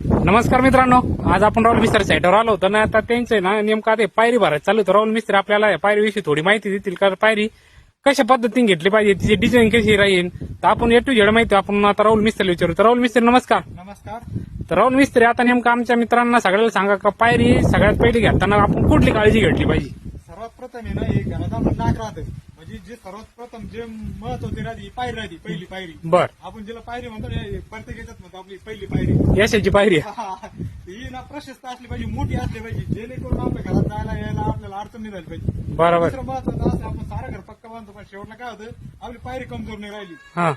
नमस्कार मित्रांनो आज आपण राहुल मिस्त्री साईटवर आलो होतो ना आता त्यांचं ना नेमकं आता हे पायरी भरायचं चालू होतं. राहुल मिस्त्री आपल्याला या पायरीविषयी थोडी माहिती देतील का? पायरी कशा पद्धतीने घेतली पाहिजे तिची डिझाईन कशी राहील? तर आपण ए टू झेड माहिती आपण आता राहुल मिस्त्री विचारू. तर राहुल मिस्त्री नमस्कार. नमस्कार. तर राहुल मिस्त्री आता नेमकं आमच्या मित्रांना सगळ्याला सांगा का पायरी सगळ्यात पहिली घेताना आपण कुठली काळजी घेतली पाहिजे? सर्वात प्रथम आहे ना हे नाक राहतं म्हणजे जे सर्वात प्रथम जे महत्त्वाचे राहते ही पायरी राहते पहिली पायरी. बर. आपण जिला पायरी म्हणतो ना हे प्रत्येक याच्यात म्हणतो आपली पहिली पायरी. यशाची पायरी. ही ना प्रशस्त असली पाहिजे मोठी असली पाहिजे जेणेकरून आपल्या घरात जायला यायला आपल्याला अडचण नाही झाली पाहिजे. बरोबर. दुसरं महत्वाचं असं आपण सारं घर पक्का बांधतो पण शेवटला काय होतं आपली पायरी कमजोर नाही राहिली. हा.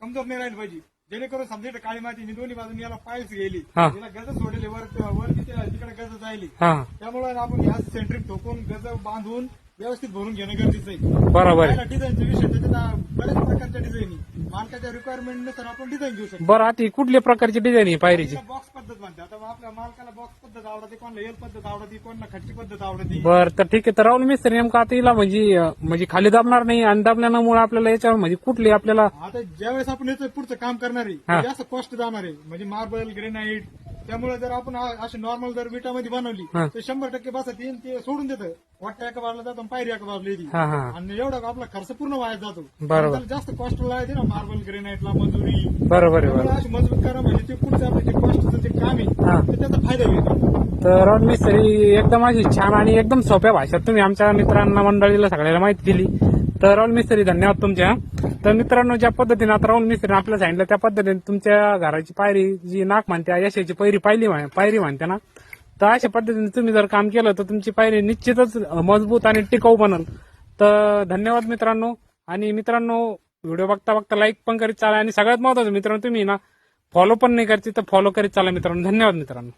कमजोर नाही राहिली पाहिजे. जेणेकरून समजा इथं काळी माती मी दोन्ही बाजून याला पायच गेली हा. तिला गज सोडली वर वर तिथे तिकडे गज जायली. हा. त्यामुळे आपण ह्या सेंट्रिक ठोकून गज बांधून व्यवस्थित भरून घेणं गरजेचं आहे. बरोबर आहे. डिझाईनचा विषय त्याच्यात बऱ्याच प्रकारच्या डिझाईन मालकाच्या रिक्वायरमेंटनुसार आपण डिझाईन घेऊ शकतो. बरं आता ही कुठल्या प्रकारची डिझाईन आहे पायरीची? बॉक्स पद्धत म्हणते आता आपल्या मालकाला बॉक्स पद्धत आवडते कोणाला एल पद्धत आवडते कोणाला खटची पद्धत आवडते. बर तर ठीक आहे. तर राहुल मिस्त्री नेमकं आता हिला म्हणजे अं, म्हणजे खाली दाबणार नाही आणि दाबल्यामुळे आपल्याला याच्यावर म्हणजे कुठली आपल्याला आता ज्यावेळेस आपण याचं पुढचं काम करणार आहे हा. जास्त कॉस्ट जाणार आहे. म्हणजे मार्बल ग्रेनाईट त्यामुळे जर आपण अशी नॉर्मल जर विटामध्ये बनवली हा. तर शंभर टक्के बसत येईल ते सोडून देतं. वाटतं एका बाजूला जातो आणि पायरी एका बाजूला येते. हा हा. आणि एवढा आपला खर्च पूर्ण वाया जातो. बरोबर. त्याला जास्त कॉस्ट लागायचे ना मार्बल ग्रेनाईटला मजुरी. बरोबर आहे त्यामुळे बरोबर. अशी मजबूत करा म्हणजे ते पुढचं आपलं जे कॉस्टचं जे काम हा. आहे त्याचा फायदा होईल. तर राहुल मिस्त्री एकदम अशी छान आणि एकदम सोप्या भाषेत तुम्ही आमच्या मित्रांना मंडळीला सगळ्याला माहिती दिली. तर राहुल मिस्त्री धन्यवाद तुमच्या तर मित्रांनो ज्या पद्धतीने आता राहुल मिस्त्रीने आपल्याला सांगितलं त्या पद्धतीने तुमच्या घराची पायरी जी नाक म्हणते यशाची पायरी पाहिली पायरी म्हणते ना तर अशा पद्धतीने तुम्ही जर काम केलं तर तुमची पायरी निश्चितच मजबूत आणि टिकाऊ बनल. तर धन्यवाद मित्रांनो आणि मित्रांनो व्हिडिओ बघता बघता लाईक पण करीत चाला आणि सगळ्यात महत्वाचं मित्रांनो तुम्ही ना फॉलो पण नाही करते तर फॉलो करीत चाला मित्रांनो. धन्यवाद मित्रांनो.